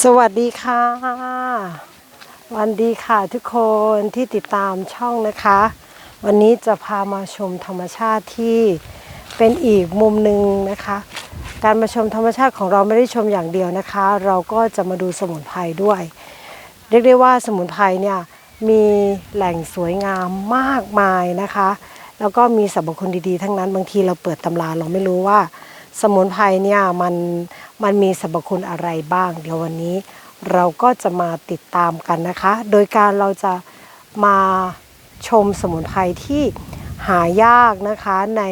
สวัสดีค่ะ วันดีค่ะทุกคนที่ติดตามช่องนะคะ วันนี้จะพามาชมธรรมชาติที่เป็นอีกมุมหนึ่งนะคะ การมาชมธรรมชาติของเราไม่ได้ชมอย่างเดียวนะคะ เราก็จะมาดูสมุนไพรด้วย เรียกได้ว่าสมุนไพรเนี่ยมีแหล่งสวยงามมากมายนะคะ แล้วก็มีสรรพคุณดีๆ ทั้งนั้นบางทีเราเปิดตำราเราไม่รู้ว่า สมุนไพรเนี่ยมัน มันมีสรรพคุณอะไรบ้าง เดี๋ยววันนี้เราก็จะมาติดตามกันนะคะ โดยการเราจะมาชมสมุนไพรที่หายากนะคะใน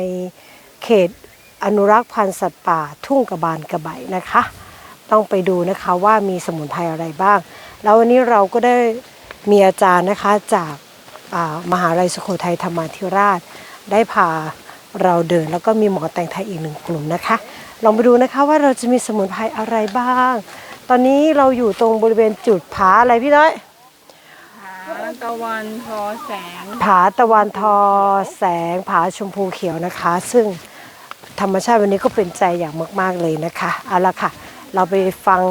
เขตอนุรักษ์พันธุ์สัตว์ป่าทุ่งกระบานกระไบนะคะ ต้องไปดูนะคะว่ามีสมุนไพรอะไรบ้าง แล้ววันนี้เราก็ได้มีอาจารย์นะคะจากามหาลัยสุโขทัยธรรมาธิราช ได้พา เราเดินแล้วก็มีหมอแต่งไทยอีกหนึ่งกลุ่มนะคะ ลองไปดูนะคะว่าเราจะมีสมุนไพรอะไรบ้าง ตอนนี้เราอยู่ตรงบริเวณจุดผาอะไรพี่น้อยผาตะวันทอแสง ผาตะวันทอแสงผาชมพูเขียวนะคะ ซึ่งธรรมชาติวันนี้ก็เป็นใจอย่างมากๆเลยนะคะเอาละค่ะ เราไปฟัง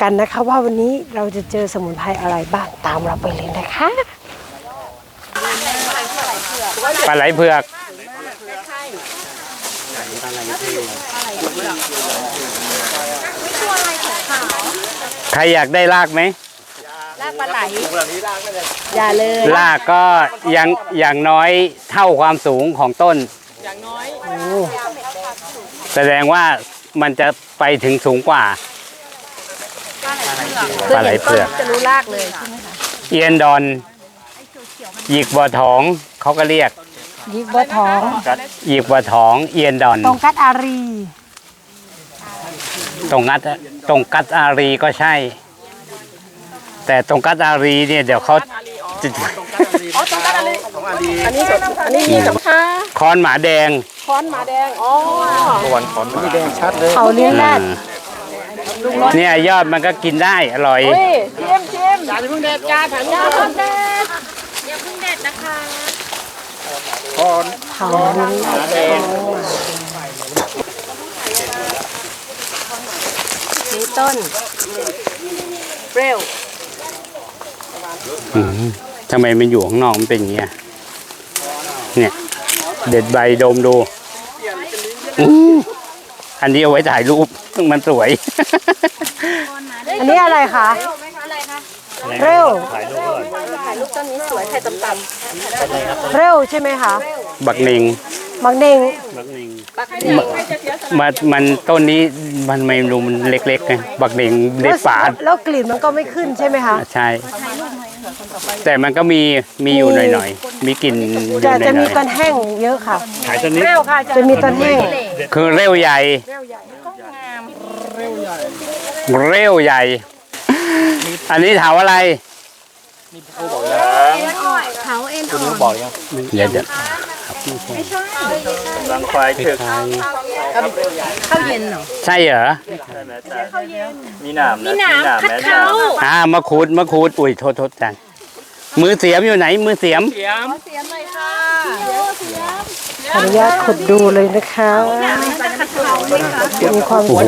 กันนะคะว่าวันนี้เราจะเจอสมุนไพรอะไรบ้างตามเราไปเลยนะคะปลาไหลเผือก ใครอยากได้รากไหมลากปลาไหลอย่าเลยรากก็ยังอย่างน้อยเท่าความสูงของต้นอย่างน้อยแสดงว่ามันจะไปถึงสูงกว่า ปลาไหลเผือก จะรู้ลากเลยใช่ไหมคะเอียนดอน หยิกบัวทองเขาก็เรียก ยิกบัวทองหยิกบัวทองเอียนดอน ตรงกัดอารี ตรงงัดตรงกัดอารีก็ใช่ แต่ตรงกัดอารีเนี่ยเดี๋ยวเขาจะอ๋อตรงกันอะไรอันนี้สดอันนี้มีกับข้าคอนหมาแดงค้อนหมาแดง อ๋อเขาเลี้ยงแรดเนี่ยยอดมันก็กินได้อร่อย เฮ้ยชิมชิมอย่าเพิ่งเด็ดจ้าถังอย่าเพิ่งเด็ดอย่าเพิ่งเด็ดนะคะ เขาเลี้ยงแรดนี่ต้น เปรี้ยวอืมทำไมมันอยู่ข้างนอกมันเป็นอย่างเงี้ยเนี่ย เด็ดใบดมดูอืมอันนี้เอาไว้ถ่ายรูปมันสวย อันนี้อะไรคะอะไรคะเร็วถ่ายรูป ต้นนี้สวยไข่ต่ำเร็วใช่ไหมคะบักเนงบางเน่งๆปักให้ใครจะเสียสละมันมันต้นนี้มันไม่รู้มันเล็กๆไงบักเนงเล็กฝาดแล้วกลิ่นมันก็ไม่ขึ้นใช่ไหมคะ ใช่ แต่มันก็มีมีอยู่หน่อยๆมีกลิ่นอยู่หจะจะน่มีอยต้นแห้งเยอะค่ะๆขายต้นนี้เปรี้ยวค่ะจะมีต้นแห้งคือเร็วใหญ่เร็วใหญ่ อันนี้ถามอะไร เขาเอ็นอ่อนเดี๋ยวจะลังควายถึกข้าวเย็นเหรอใช่เหรอมีหนามมีหนามคัดแม้เขาอ่ามะคูดมะคูดอุ้ยโทษโทษจังมือเสียมอยู่ไหน มือเสียมเสียมเลยค่ะขออนุญาตขุดดูเลยนะคะมีความโอ้โห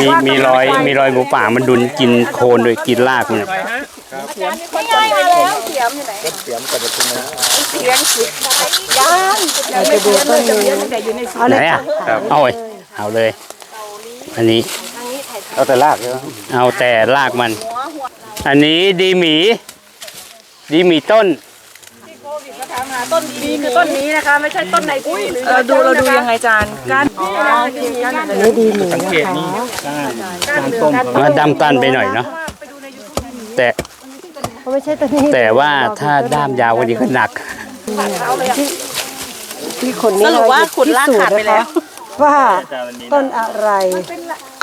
มีมีรอยมีรอยหมูป่ามันดุนกินโคลนโดยกินรากมันน่ะไม่ง่ายมาแล้วเสียมอยู่ไหนเสียมกับตรงนั้นเสียมสุดยังเราจะดูต้นนี้เอาไหเลนยอะค่ะเอาเลยเอาเลย อันนี้เอาแต่รากใช่ไหมเอาแต่รากมัน อันนี้ดีหมี ดีหมีต้นต้นดีคือต้นนี้นะคะ ไม่ใช่ต้นในปุ้ยหรือเราดูเราดูยังไงจานก้านอ๋อก้านอันนี้ดีหมีนะคะการต้มมันดำตันไปหน่อยเนาะแต่เขา ไม่ใช่ต้นนี้แต่ว่าถ้าด้ามยาวกว่านี้ก็หนัก ที่คนนี้สรุปว่าขุดรากขาดไปแล้วว่าต้นอะไร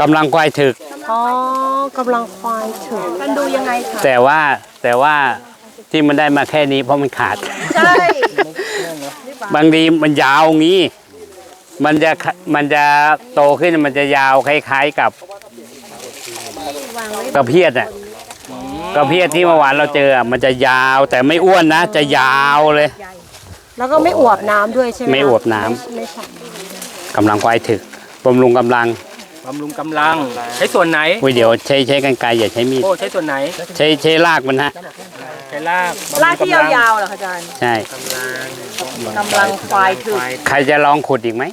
กำลังควายถึกอ๋อกำลังควายถึงมันดูยังไงคะแต่ว่าแต่ว่าที่มันได้มาแค่นี้เพราะมันขาดใช่บางทีมันยาวงี้ มันจะมันจะโตขึ้นมันจะยาวคล้าย ๆกับกระเพียดอะ กระเพียดที่เมื่อวานเราเจออะมันจะยาวแต่ไม่อ้วนนะ จะยาวเลย แล้วก็ไม่อวบน้ำด้วยใช่ไหมไม่อวบน้ำ ไม่ใช่กำลังควายถึกบำรุงกำลังบำรุงกำลัง ใช้ส่วนไหน อุ้ยเดี๋ยวใช้ใช้กันไกรอย่าใช้มีดโอ้ใช้ส่วนไหน ใช้ใช้รากมันฮะใช้ลากบำรุงลากที่กำลังยาวๆเหรอคะอาจารย์ใช่กำลังควายถึก ใครจะลองขุดอีกไหม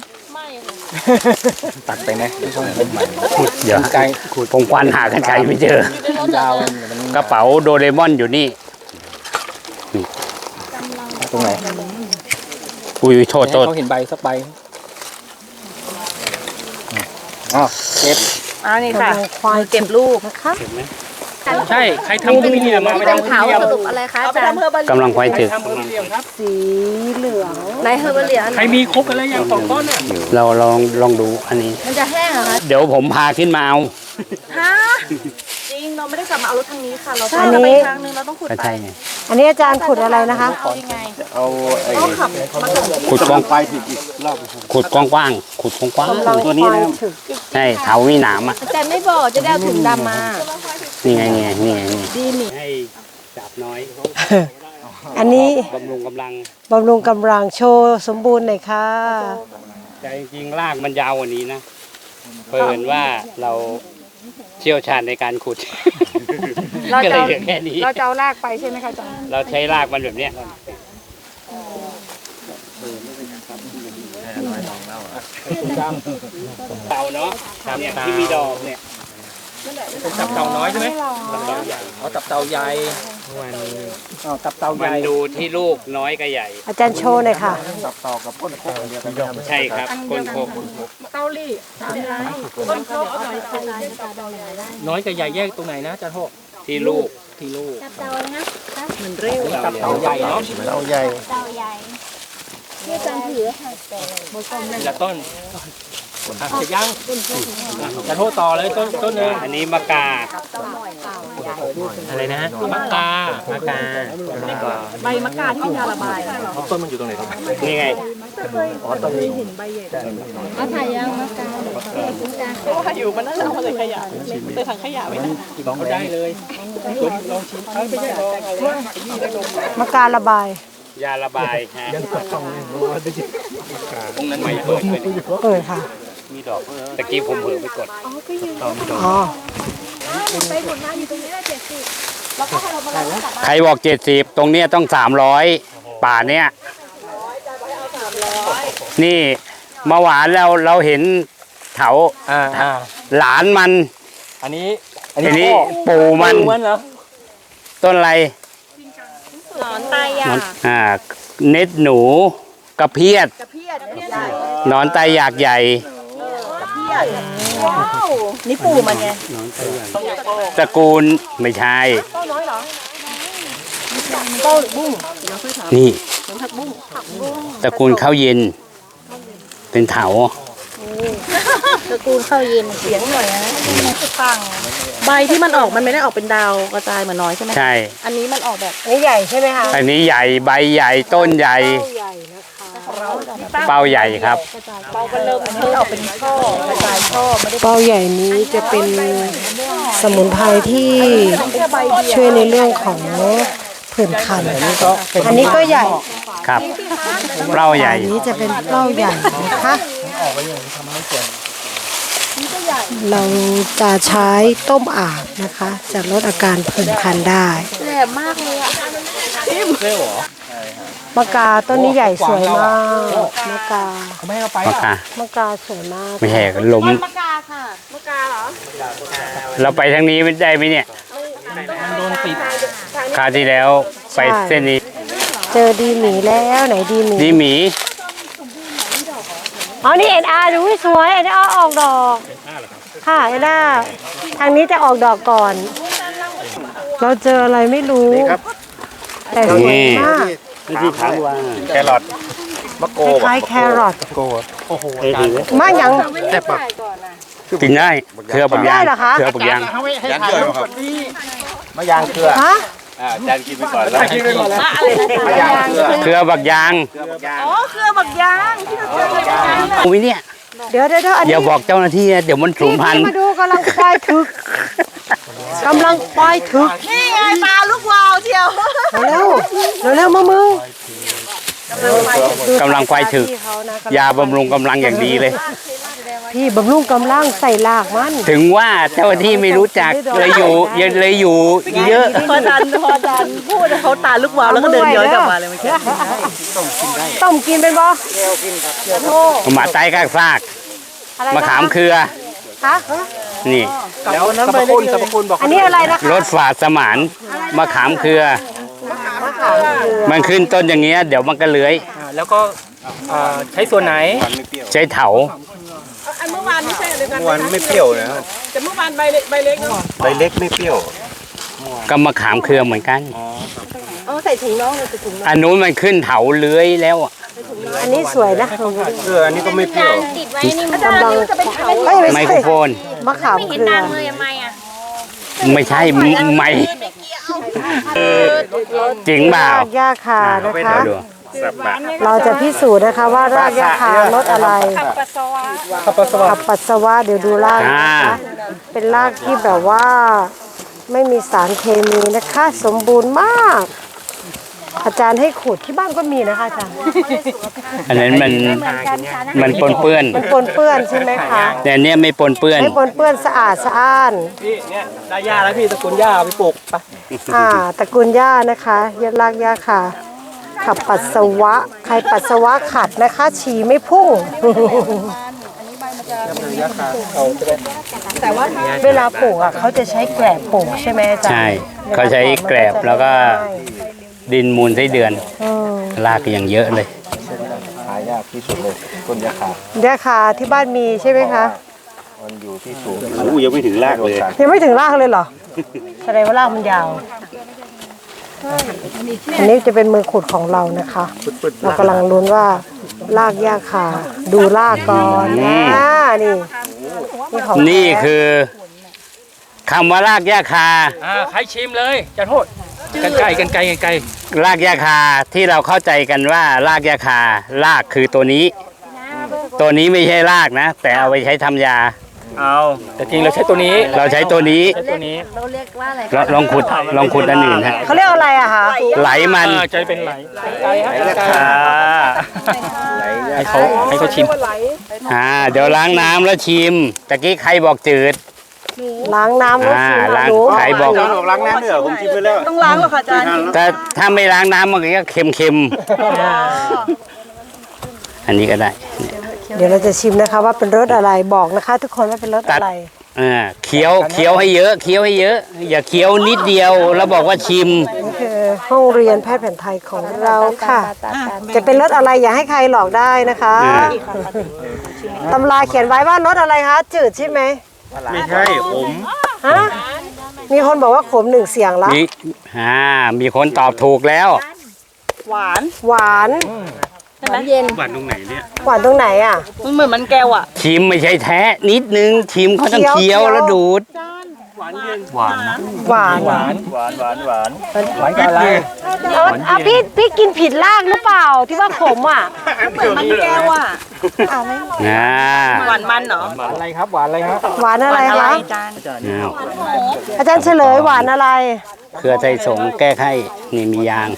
ตัดไปไหมเดี๋ยวไกผมควานหากันไกรไม่เจอ ยาวกระเป๋าโดเรมอนอยู่นี่ ตรงไหนอุ้ยโทษโทษเขาเห็นใบสักใบอ๋อเก็บอ่านี่ค่ะกำลังควายเก็บลูกนะคะ ใช่ ใครทำก็ไม่เนี่ยมาไม่เป็ทำนคนขาวเดียวสรุปอะไรคะเอาอาไปจารย์ทำเพื่อบริกำลังควายถึกทำคนเดียวครับ สีเหลืองในเฮอร์เบเรียนใครมีครบกันแล้วยังสองต้นน่ะเราลองลองดูอันนี้ มันจะแห้งเหรอคะเดี๋ยวผมพาขึ้นมาเอาฮะจริงเราไม่ได้กลับมาเอารถทางนี้ค่ะ เราอันเราไปนี้ทางนึงเราต้องขุดก็ไปใช่ไงอันนี้อาจารย์ขุดอะไรนะคะเอาไอ้ต้องขับมาส่งขุดกว้างไฟผิดอีกรอบขุดกว้างๆขุดกว้างกำลังๆตัวนี้ควายนะถึกใช่เถามีหนามอะอาจารย์ไม่บอกจะได้เอาถุงดำมา นี่ไงนี่ไงนี่ไงนี่ให้จับน้อยอันนี้บำรุงกำลังบำรุงกำลังโชว์สมบูรณ์หน่อยค่ะแต่จริงๆรากมันยาวกว่านี้นะเพิ่นว่าเราเชี่ยวชาญในการขุดเราก็จะเลยเอาเหลือแค่นี้เราจะเอาลากไปใช่ไหมคะอาจารย์เราใช้รากมันแบบเนี้ยเต่าเนาะเนี่ยที่มีดอกเนี่ย เป็นตับเต่าน้อยใช่ไหมอ๋อตับเต่าใหญ่อ๋อตับเต่าใหมันญ่ดูที่ลูกน้อยกับใหญ่ อาจารย์โชว์หน่อยค่ะใช่ครับคนโคกน้อยกับใหญ่แยกตรงไหนนะอาจารย์โฮที่ลูกที่ลูก เตาเลยนะตับเต่าใหญ่เนาะเอาใหญ่เตาใหญ่ที่อาจารย์ถือทีละต้น อะเสร็จยังอะอาจารย์โฮต่อเลยต้นต้นหนึงอันนี้มะกาอะไรนะมะกามะกาใบมะกาที่เป็นยาระบายต้นมันอยู่ตรงไหนครับนี่ไงเอาถ่ายยังมะกาเพราะว่าอยู่มันน่าจะเอามาเลยขยะใส่ถังขยะไว้นะลองได้เลยลองลองชิมเอ้ยไม่ใช่ลองเอาเลยมะการระบาย ยาระบายฮะตรงนั้นไม่เปิดเลยนี่เปิดค่ะ มีดอกตะกี้ผมเผลอไปกดอ๋อใครบอกเจ็ดสิบตรงเนี้ยต้องสามร้อยป่าเนี้ยนี่เมื่อวานเราเราเห็นเถาอ่าอ่าหลานมันอันนี้อันนี้พ่อปู่มัน ปู่มันเหรอต้นอะไรหนอนตายยาอ่าเน็ตหนูกระเพียดกระเพียดกระเพียดหนอนไตหยากใหญ่ ว้าวนี่ปู่มันไงตระกูลไม่ใช่ต้นน้อยเหรอต้นบุ้งเดี๋ยวค่อยถามนี่เหมือนผักบุ้งตระกูลข้าวเย็น เป็นเถาตระกูลข้าวเย็นเสียงหน่อยนะฟังใบที่มันออกมันไม่ได้ออกเป็นดาวกระจายเหมือนน้อยใช่ไหมใช่ อันนี้มันออกแบบอันนี้ใหญ่ใช่ไหมคะอันนี้ใหญ่ใบใหญ่ต้นใหญ่ใหญ่นะคะ เป้าใหญ่ครับ เบากันเริ่มอันนี้ออกเป็นช่อกระจายช่อไม่ได้เป้าใหญ่นี้จะเป็นสมุนไพรที่ช่วยในเรื่องของผื่นคัน อันนี้ก็ใหญ่ครับ เป้าใหญ่ อันนี้จะเป็นเป้าใหญ่นะคะเราจะใช้ต้มอาบนะคะ จะลดอาการผื่นคันได้แหลมมากเลยอะ มะกาต้นนี้ใหญ่สวยมากมะกาเขาไม่ให้เราไปมะอะกา มะกาสวยมากไม่ใช่ล้มมะกาค่ะมะกาเหรอ เราไปทางนี้ไม่ได้ไหมเนี่ยมันโดนติดคราวที่แล้วไปเส้นนี้ เจอดีหมีแล้วไหนดีหมีดีหมีอ๋อนี่เอ็นอาร์ดูสวยเอ็นอาร์ออกดอกค่ะเอ็นอาร์ทางนี้จะออกดอกก่อน เราเจออะไรไม่รู้ แต่สวยมาก ที่ถามว่าแครอทมะโกคล้ายๆแครอทโอ้โหเอ้ยถือมากยังแต่ปักกินได้เครือปักยางได้เหรอคะ เครือปักยางยันเกลือครับมะยางเกลือฮะอ่าจานกินไปก่อนแล้วกินไปก่อนแล้วมะยางเกลือเครือปักยางเกลือมะยางอ๋อเครือบักยางที่เราเจอเลยบักยางอุ้ยเนี่ยเดี๋ยวเดี๋ยวเดี๋ยวอันอนี้ย่าบอกเจ้าหน้าที่นะเดี๋ยวมันสูญพันธุ์มาดูกำลังควายถึก กำลังควายถึกนี่ไงปลาลูกวาวเชียวเร็วเร็วเร็วๆมามึงกำลังควายถึกที่เขานะกำลังยาบำรุงกำลังอย่างดีเลยยพี่บำรุงกำลังใส่ลากมัน ถึงว่าเจ้าหน้าที่ไม่รู้จักเลยอยู่ยังเลยอยู่ เยอะพออาจารย์พออาจารย์พูดเขาตาลุกวาวแล้วก็เดินย้อนกลับมาเลยเมื่อกี้ต้มกินเป็นบ่หมาไตกากซากอะไรนมะขามเครือฮะ นี่ แล้วสรรพคุณสรรพคุณบอกอันนี้อะไรนะคะรสฝาดสมานมะขามเครือมะขามคือ มันขึ้นต้นอย่างเงี้ยเดี๋ยวมันก็เลื้อย อ่าแล้วก็อ่าใช้ส่วนไหน ใช้เถา อันเมื่อวานไม่ใช่เลยกันวันไม่เปรี้ยวนะแต่เมื่อวานใบเล็กใบเล็กเนาะใบเล็กไม่เปรี้ยวก็มะขามเครือเหมือนกัน เอาใส่ถุงน้องเลยใส่ถุงอันนู้นมันขึ้นเถาเลื้อยแล้วอะ อันนี้สวยนะเกลืออันนี้ก็ไม่เปรี้ยวติดไว้นี่มันกำลังเอ้ยไมไม่โครใช่โฟน มะขามไม่เคเห็นรือดังเลยทำไมอะไม่ใช่ไม่จริงเปล่ารากหญ้าคานะคะเดี๋ยวดูเราจะพิสูจน์นะคะว่ารากหญ้าคารสอะไรขับปัสสาวะขับปัสสาวะเดี๋ยวดูรากนะคะ เป็นรากที่แบบว่า ไม่มีสารเคมีนะคะ สมบูรณ์มาก อาจารย์ให้ขูดที่บ้านก็มีนะคะอาจารย์อันนั้นมันมันปนเปื้อนมันปนเปื้อนใช่ไหมคะแต่เนี้ยไม่ปนเปื้อนไม่ปนเปื้อนสะอาดสะอ้านพี่เนี่ยได้หญ้าแล้วพี่ตระกูลหญ้าเอาไปปลูกไปอ่าตระกูลหญ้านะคะยรากหญ้าค่ะ ขับปัสสาวะใครปัสสาวะขัดนะคะฉี่ไม่พุ่งเวลาปลูกอะเขาจะใช้แกลบปลูกใช่ไหมอาจารย์ใช่เขาใช้แกลบแล้วก็ ดินมูลไส้เดือนอืมรากอย่างเยอะเลย หายากที่สุดเลยต้นยาคาหญ้าคาที่บ้านมีใช่ไหมคะ มันอยู่ที่สูงโอ้ยังไม่ถึงรากเลย ยังไม่ถึงรากเลยเหรอ แสดงว่ารากมันยาว อันนี้จะเป็นมือขุดของเรานะคะ เรากำลังลุ้นว่า รากหญ้าคาดูรากก่อนอืนะมนี่นี่ของนี่แท้คือคำว่ารากหญ้าคา อ่าใครชิมเลยจะโทษ กันไก่กันไก่กันไก่รากหญ้าคาที่เราเข้าใจกันว่ารากหญ้าคารากคือตัวนี้ ตัวนี้ไม่ใช่รากนะ แต่เอาไปใช้ทำยา เอาแต่จริงเราใช้ตัวนี้เราใช้ตัวนี้ใช้ตัวนี้ลองลองขุดลองขุดอันอื่นฮะเขาเรียกอะไรอะคะไหลมันเออจะเป็นไหลไก่ฮะไก่ให้เขาให้เขาชิมอ่าเดี๋ยวล้างน้ำแล้วชิมตะกี้ใครบอกจืด ล้างน้ำแล้วอ่าชิมล้างดูใครบอกจานออกล้างน้ำเนื้อผมชิมไปแล้วต้องล้างหรอคะอาจารย์แต่ถ้าไม่ล้างน้ำมันก็เค็มเค็มๆอันนี้ก็ได้เดี๋ยวเราจะชิมนะคะว่าเป็นรสอะไรบอกนะคะ ทุกคนว่าเป็นรสอะไร อ่าเคี้ยวเคี้ยวให้เยอะเคี้ยวให้เยอะ อย่าเคี้ยวนิดเดียว แล้วบอกว่าชิม นี่คือห้องเรียนแพทย์แผนไทยของเราค่ะ จะเป็นรสอะไรอย่าให้ใครหลอกได้นะคะ อ่า ตำราเขียนไว้ว่ารสอะไรคะจืดใช่ไหม ไม่ใช่ผมฮะมีคนบอกว่าขมหนึ่งเสียงละมีอ่ามีคนตอบถูกแล้ว หวานหวานใช่ไหมหวานตรงไหนเนี่ยหวานตรงไหนอะมันเหมือนมันแก้วอะชิมไม่ใช่แท้นิดนึงชิมเขาต้องเคี้เคี้ยยววแล้วดูด หวานนะหวานหวานหวานหวานหวานหวานกับอะไรเอาเอาพี่พี่กินผิดรากหรือเปล่าที่ว่าขมอะเหมือนมันแก้วอะอ่าหวานมันเหรอหวานอะไรครับหวานอะไรครับหวานอะไรอะไรคะอาจารย์อ้าวาจารย์เฉลยหวานอะไรเครือไทยสงแก้ไข้นี่มียาง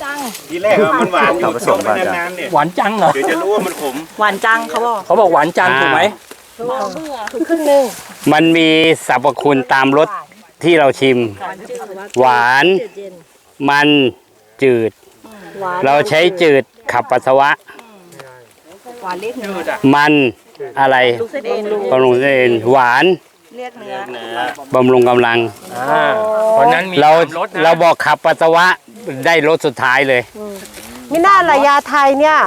ทีแรกว่ามันหวานอยู่ผสมไปนานๆเนี่ยหวานจังเหรอเดี๋ยวจะรู้ว่ามันขมหวานจังเขาบอกเขาบอกหวานจังถูกไหมครึ่งหนึ่งมันมีสรรพคุณตามรส ที่เราชิม หวาน มันจืดหวานเราใช้จืดขับปัสสาวะ หวานเรียกเนื้อมันอะไรลูกเส้นเอ็นลูกบำรุงเส้นหวานเรียกเนื้อบำรุงกำลังอ่าเพราะนั้นมีเราสมรสนะเราบอกขับปัสสาวะได้รสสุดท้ายเลย มิน่าละยาไทยเนี่ย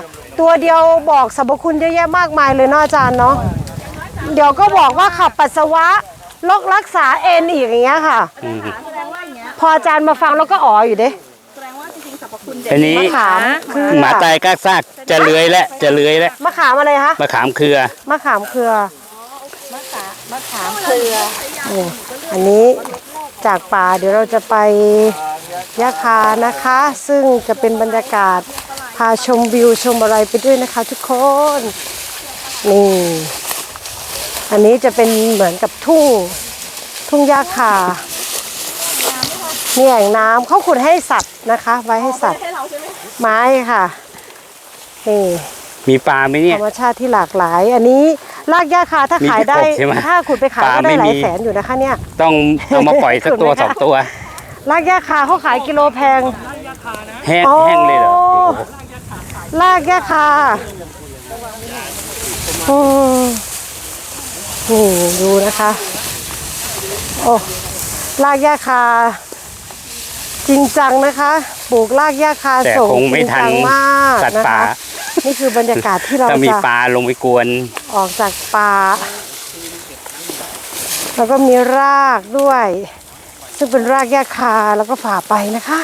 ตัวเดียวบอกสรรพคุณเยอะแยะมากมายเลยเนาะอาจารย์เนาะเดี๋ยวก็บอกว่าขับปัสสาวะ โรครักษาเอ็นอีกอย่างเงี้ยค่ะอืมพออาจารย์มาฟังแล้วก็อ๋ออยู่เด้อันนี้มะขามคือหมาตายกากซากจะเลื้อยแล้วจะเลื้อยแล้วมะขามอะไรคะมะขามเครือมะขามเครือ มะขามเครือนี่อันนี้จากป่าเดี๋ยวเราจะไปยะคานะคะ ซึ่งจะเป็นบรรยากาศพาชมวิวชมอะไรไปด้วยนะคะทุกคน นี่ อันนี้จะเป็นเหมือนกับทุ่งทุ่งหญ้าคามีแอ่งน้ำเขาขุดให้สัตว์นะคะ ไว้ให้สัตว์ ไม้ค่ะนี่มีปลาไหมธเนี่รยรมชาติที่หลากหลาย อันนี้รากหญ้าคาถ้ามีขายได้กบใช่ไหมถ้าขุดไปขายปลาก็ได้ไม่หลายมี แสนอยู่นะคะเนี่ย ต้องเอามาปล่อยสักตัวถูกไหมคะสองตัว รากหญ้าคาเขาขายกิโลแพง แห้งอ๋อ แห้งเลยเหรอโอ้โหรากหญ้าคาอืม นี่ดูนะคะ โอ้รากหญ้าคา จริงจังนะคะปลูกรากหญ้าคาแต่ส่งคงจไม่ริงทัจันงมากสัตว์นะป่า คะ นี่คือบรรยากาศที่เราถ้ามีจะปลาลงไปกวน ออกจากป่าแล้วก็มีรากด้วย ซึ่งเป็นรากหญ้าคาแล้วก็ฝ่าไปนะคะ